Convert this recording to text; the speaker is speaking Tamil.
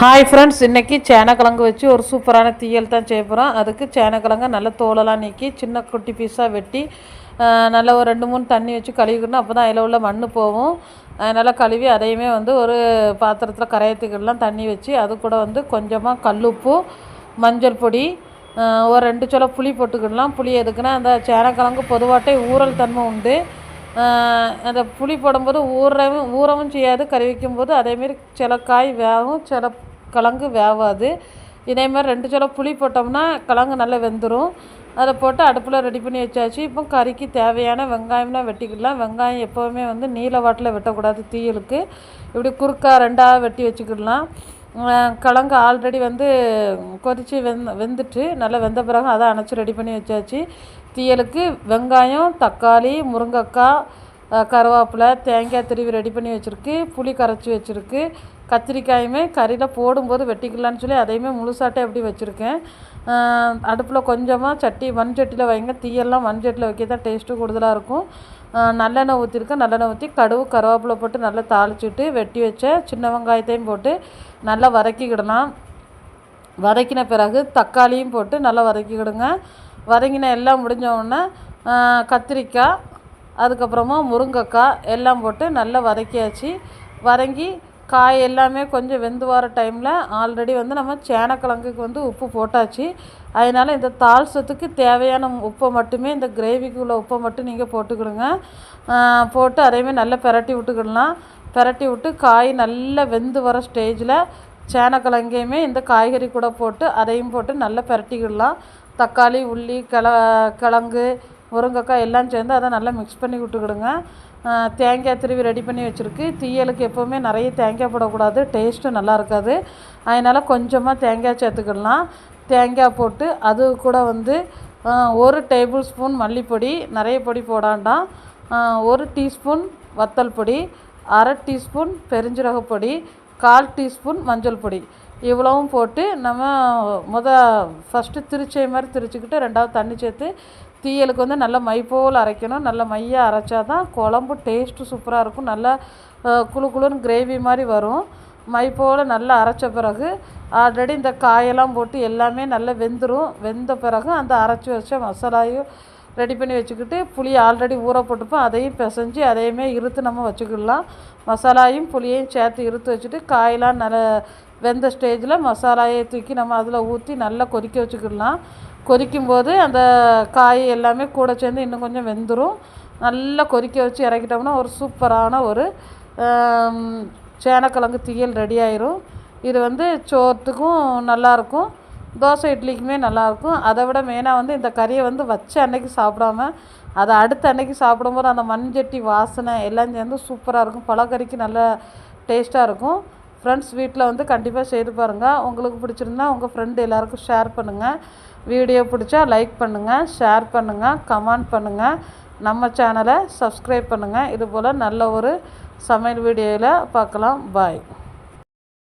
ஹாய் ஃப்ரெண்ட்ஸ் இன்றைக்கி சேனக்கிழங்கு வச்சு ஒரு சூப்பரான தீயல் தான் செய்ய போகிறோம் அதுக்கு சேனக்கிழங்கை நல்ல தோலெல்லாம் நீக்கி சின்ன குட்டி பீஸாக வெட்டி நல்லா ஒரு ரெண்டு மூணு தண்ணி வச்சு கழுவிக்கணும் அப்போ தான் அதில் உள்ள மண் போகும். அதனால் கழுவி அதையுமே வந்து ஒரு பாத்திரத்தில் கரையத்துக்கெல்லாம் தண்ணி வச்சு அது கூட வந்து கொஞ்சமாக கல்லுப்பு மஞ்சள் பொடி ஒரு ரெண்டு சொல புளி போட்டுக்கிடலாம். புளி எதுக்குன்னா அந்த சேனக்கிழங்கு பொதுவாட்டே ஊறல் தன்மை உண்டு. அந்த புளி போடும்போது ஊறவும் ஊறவும் செய்யாது கறி வைக்கும்போது அதேமாரி சில காய் வேகும் சில கிழங்கு வேகாது இதேமாதிரி ரெண்டு சில புளி போட்டோம்னா கிழங்கு நல்லா வெந்துடும் அதை போட்டு அடுப்பில் ரெடி பண்ணி வச்சாச்சு. இப்போ கறிக்கு தேவையான வெங்காயம்லாம் வெட்டிக்கிடலாம் வெங்காயம் எப்போவுமே வந்து நீல வாட்டில் வெட்டக்கூடாது தீயலுக்கு. இப்படி குறுக்கா ரெண்டாக வெட்டி வச்சுக்கிடலாம். கிழங்கு ஆல்ரெடி வந்து கொதித்து வெந் வெந்துட்டு நல்லா வெந்த பிறகு அதை அணைச்சி ரெடி பண்ணி வச்சாச்சு. தீயலுக்கு வெங்காயம் தக்காளி முருங்கக்காய் கருவேப்பிலை தேங்காய் திருவி ரெடி பண்ணி வச்சுருக்கு. புளி கரைச்சி வச்சுருக்கு. கத்திரிக்காயுமே கறியில் போடும்போது வெட்டிக்கலான்னு சொல்லி அதையுமே முழுசாட்டே அப்படி வச்சுருக்கேன். அடுப்பில் கொஞ்சமாக சட்டி மண் சட்டியில் வைங்க. தீயெல்லாம் மண் சட்டியில் வைக்க தான் டேஸ்ட்டு கூடுதலாக இருக்கும். நல்லெண்ணெய் ஊற்றிருக்கேன் நல்லெண்ணெய் ஊற்றி கடுகு கருவேப்பிலை போட்டு நல்லா தாளிச்சுட்டு வெட்டி வச்ச சின்ன வெங்காயத்தையும் போட்டு நல்லா வதக்கிக்கிடலாம். வதக்கின பிறகு தக்காளியும் போட்டு நல்லா வதக்கிக்கிடுங்க. வதங்கின எல்லாம் முடிஞ்சவுடனே கத்திரிக்காய் அதுக்கப்புறமா முருங்கைக்காய் எல்லாம் போட்டு நல்லா வதக்கியாச்சு. வதங்கி காய் எல்லாமே கொஞ்சம் வெந்து வர டைமில் ஆல்ரெடி வந்து நம்ம சேனக்கிழங்குக்கு வந்து உப்பு போட்டாச்சு. அதனால் இந்த தால் சத்துக்கு தேவையான உப்பை மட்டுமே இந்த கிரேவிக்கு உள்ள உப்பை மட்டும் நீங்கள் போட்டுக்கிடுங்க. போட்டு அதையுமே நல்லா பெரட்டி விட்டுக்கிடலாம். பெரட்டி விட்டு காய் நல்லா வெந்து வர ஸ்டேஜில் சேனக்கிழங்கையுமே இந்த காய்கறி கூட போட்டு அதையும் போட்டு நல்லா பெரட்டிக்கிடலாம். தக்காளி உள்ளி கிழ கிழங்கு முருங்கைக்காய் எல்லாம் சேர்ந்து அதை நல்லா மிக்ஸ் பண்ணி விட்டுக்கிடுங்க. தேங்காய் திருவி ரெடி பண்ணி வச்சுருக்கு. தீயலுக்கு எப்போவுமே நிறைய தேங்காய் போடக்கூடாது. டேஸ்ட்டும் நல்லா இருக்காது. அதனால் கொஞ்சமாக தேங்காய் சேர்த்துக்கிடலாம். தேங்காய் போட்டு அது கூட வந்து ஒரு டேபிள் ஸ்பூன் மல்லிப்பொடி நிறைய பொடி போடாண்டாம் ஒரு டீஸ்பூன் வத்தல் பொடி அரை டீஸ்பூன் பெருஞ்சீரக பொடி கால் டீஸ்பூன் மஞ்சள் பொடி. இவ்வளவும் போட்டு நம்ம முத ஃபஸ்ட்டு திரிச்சை மாதிரி திரிச்சுக்கிட்டு ரெண்டாவது தண்ணி சேர்த்து தீயலுக்கு வந்து நல்லா மை போல் அரைக்கணும். நல்ல மையாக அரைச்சா தான் குழம்பு டேஸ்ட்டு சூப்பராக இருக்கும். நல்லா குழு குளு குளுன்னு கிரேவி மாதிரி வரும். மை போல் நல்லா அரைச்ச பிறகு ஆல்ரெடி இந்த காயெல்லாம் போட்டு எல்லாமே நல்லா வெந்துடும் வெந்த பிறகு அந்த அரைச்சி வச்ச மசாலாயும் ரெடி பண்ணி வச்சுக்கிட்டு புளி ஆல்ரெடி ஊற போட்டுப்போம் அதையும் பிசைஞ்சு அதையுமே இறுத்து நம்ம வச்சுக்கிடலாம். மசாலாயும் புளியையும் சேர்த்து இறுத்து வச்சுட்டு காயெல்லாம் நல்ல வெந்த ஸ்டேஜில் மசாலாயை தூக்கி நம்ம அதில் ஊற்றி நல்லா கொதிக்க வச்சுக்கிடலாம். கொதிக்கும்போது அந்த காய் எல்லாமே கூட சேர்ந்து இன்னும் கொஞ்சம் வெந்துடும் நல்லா கொதிக்க வச்சு இறக்கிட்டோம்னா ஒரு சூப்பரான ஒரு சேனக்கிழங்கு தீயல் ரெடி ஆயிரும். இது வந்து சோத்துக்கும் நல்லாயிருக்கும் தோசை இட்லிக்குமே நல்லாயிருக்கும். அதை விட மெயினாக வந்து இந்த கறியை வந்து வச்ச அன்னைக்கு சாப்பிடாம அதை அடுத்த அன்னைக்கு சாப்பிடும்போது அந்த மண்சட்டி வாசனை எல்லாம் சேர்ந்து சூப்பராக இருக்கும். பழக்கறிக்கு நல்ல டேஸ்ட்டாக இருக்கும். ஃப்ரெண்ட்ஸ் வீட்டில் வந்து கண்டிப்பாக செய்து பாருங்கள் உங்களுக்கு பிடிச்சிருந்தா உங்கள் ஃப்ரெண்டு எல்லாருக்கும் ஷேர் பண்ணுங்கள் வீடியோ பிடிச்சா லைக் பண்ணுங்கள் ஷேர் பண்ணுங்கள் கமெண்ட் பண்ணுங்கள் நம்ம சேனலை சப்ஸ்கிரைப் பண்ணுங்கள் இது போல் நல்ல ஒரு சமையல் வீடியோவில் பார்க்கலாம். பாய்